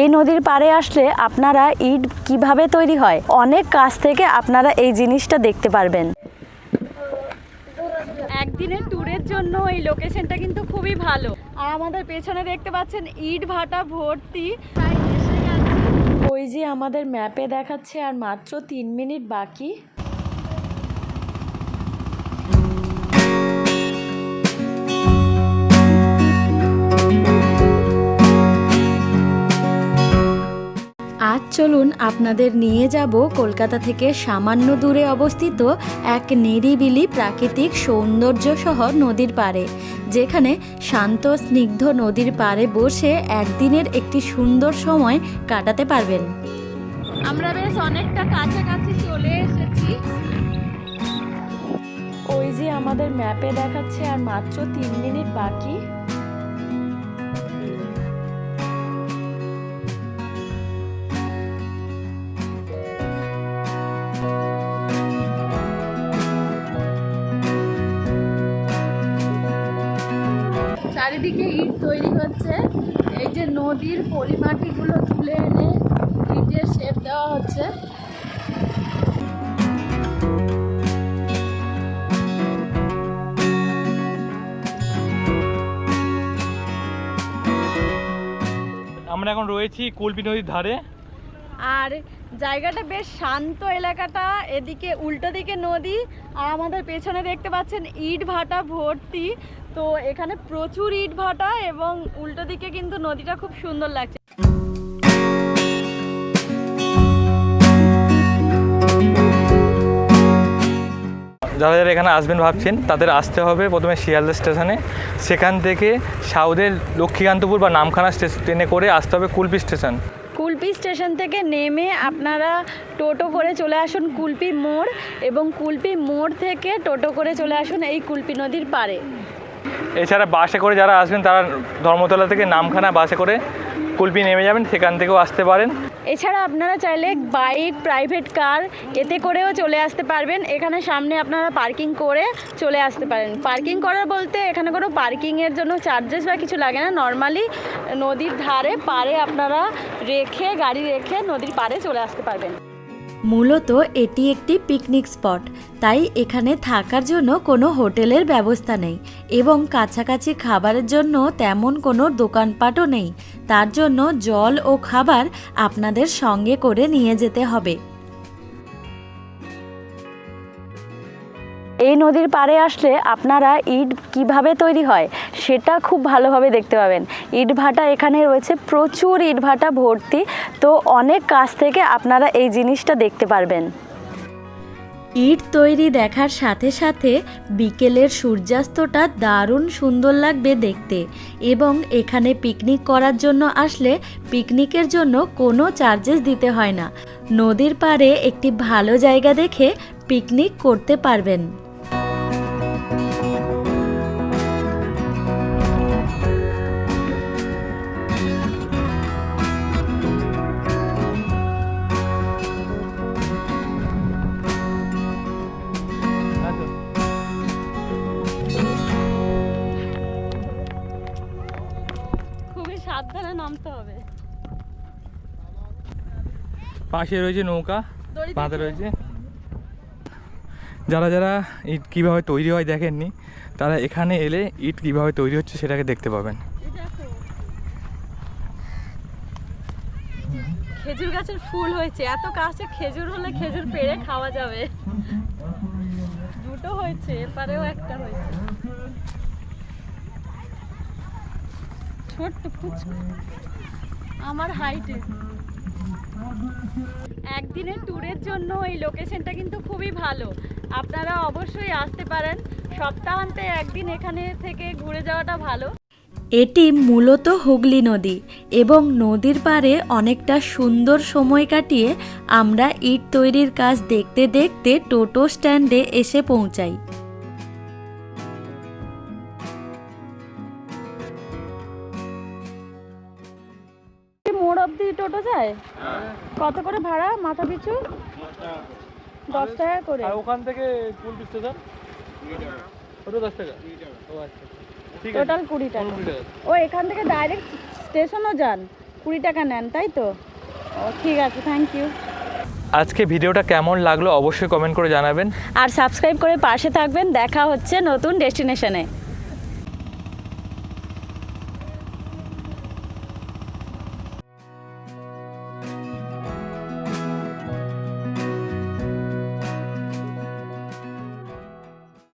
এই নদীর পাড়ে আসলে আপনারা ইট কীভাবে তৈরি হয়? অনেক কাছ থেকে আপনারা এই জিনিসটা দেখতে পারবেন। একদিনের ট্যুরের জন্য এই লোকেশনটা কিন্তু খুবই ভালো। আর আমাদের পেছনে দেখতে পাচ্ছেন ইট ভাটা ভর্তি। ওই যে আমাদের ম্যাপে দেখাচ্ছে আর মাত্র তিন মিনিট বাকি। আজ চলুন আপনাদের নিয়ে যাব কলকাতা থেকে সামান্য দূরে অবস্থিত এক নিরিবিলি প্রাকৃতিক সৌন্দর্য সহ নদীর পাড়ে যেখানে শান্ত স্নিগ্ধ নদীর পাড়ে বসে একদিনের একটি সুন্দর সময় কাটাতে পারবেন। আমরা বেশ অনেকটা কাছাকাছি চলে এসেছি। ওই যে আমাদের ম্যাপে দেখাচ্ছে আর মাত্র তিন মিনিট বাকি। চারিদিকে ইট তৈরি হচ্ছে। এই যে নদীর পলিমাটিগুলো তুলে এনে ইটের শেপ দেওয়া হচ্ছে। আমরা এখন রয়েছি কুলপি নদীর ধারে। আর জায়গাটা বেশ শান্ত এলাকাটা, এদিকে উল্টো দিকে নদী, আর আমাদের পেছনে দেখতে পাচ্ছেন ইট ভাটা ভর্তি। তো এখানে প্রচুর ইট ভাটা এবং উল্টো দিকে কিন্তু নদীটা খুব সুন্দর লাগছে। যারা যারা এখানে আসবেন ভাবছেন, তাদের আসতে হবে প্রথমে শিয়ালদা স্টেশনে। সেখান থেকে সাউদের লক্ষ্মীকান্তপুর বা নামখানা স্টেশন ট্রেনে করে আসতে হবে কুলপি স্টেশন। কুলপি স্টেশন থেকে নেমে আপনারা টোটো করে চলে আসুন কুলপি মোড় এবং কুলপি মোড় থেকে টোটো করে চলে আসুন এই কুলপি নদীর পারে এছাড়া বাসে করে যারা আসবেন তারা ধর্মতলা থেকে নামখানা বাসে করে কুলপি নেমে যাবেন, সেখান থেকেও আসতে পারেন। এছাড়া আপনারা চাইলে বাইক প্রাইভেট কার এতে করেও চলে আসতে পারবেন। এখানে সামনে আপনারা পার্কিং করে চলে আসতে পারেন। পার্কিং করার বলতে এখানে কোনো পার্কিংয়ের জন্য চার্জেস বা কিছু লাগে না। নর্মালি নদীর ধারে পারে আপনারা রেখে, গাড়ি রেখে নদীর পাড়ে চলে আসতে পারবেন। মূলত এটি একটি পিকনিক স্পট, তাই এখানে থাকার জন্য কোনো হোটেলের ব্যবস্থা নেই এবং কাছাকাছি খাবারের জন্য তেমন কোনো দোকানপাটও নেই। তার জন্য জল ও খাবার আপনাদের সঙ্গে করে নিয়ে যেতে হবে। এই নদীর পাড়ে আসলে আপনারা ইট কীভাবে তৈরি হয় সেটা খুব ভালোভাবে দেখতে পাবেন। ইট ভাটা এখানে রয়েছে, প্রচুর ইট ভাটা ভর্তি। তো অনেক কাছ থেকে আপনারা এই জিনিসটা দেখতে পারবেন। ইট তৈরি দেখার সাথে সাথে বিকেলের সূর্যাস্তটা দারুণ সুন্দর লাগবে দেখতে। এবং এখানে পিকনিক করার জন্য আসলে পিকনিকের জন্য কোনো চার্জেস দিতে হয় না। নদীর পাড়ে একটি ভালো জায়গা দেখে পিকনিক করতে পারবেন। সাবধানে নামতে হবে। পাশে রয়েছে নৌকা বাঁধা রয়েছে। যারা যারা ইট কীভাবে তৈরি হয় দেখেননি তারা এখানে এলে ইট কীভাবে তৈরি হচ্ছে সেটাকে দেখতে পাবেন। খেজুর গাছের ফুল হয়েছে। এত কাছে খেজুর হলে খেজুর পেড়ে খাওয়া যাবে। দুটো হয়েছে এরপরেও একটা হয়েছে। ছোট্ট আমার হাইটে একদিনের ট্যুরের জন্য এই লোকেশনটা কিন্তু খুবই ভালো। আপনারা অবশ্যই আসতে পারেন। সপ্তাহান্তে একদিন এখানে থেকে ঘুরে যাওয়াটা ভালো। এটি মূলত হুগলি নদী এবং নদীর পাড়ে অনেকটা সুন্দর সময় কাটিয়ে আমরা ইট তৈরির কাজ দেখতে দেখতে টোটো স্ট্যান্ডে এসে পৌঁছাই। অব্দি টোটো যায়? কত করে ভাড়া মাথা পিছু? দশ টাকা করে। আর ওখান থেকে কুলপি স্টেশন? ওটা দশ টাকা? ও আচ্ছা টোটাল কুড়ি টাকা। কুড়ি টাকা। ও এখান থেকে ডাইরেক্ট স্টেশনও যান। কুড়ি টাকা নেন তাই তো? ও ঠিক আছে থ্যাংক ইউ আজকে ভিডিওটা কেমন লাগল অবশ্যই কমেন্ট করে জানাবেন। আর সাবস্ক্রাইব করে পাশে থাকবেন। দেখা হচ্ছে নতুন ডেস্টিনেশনে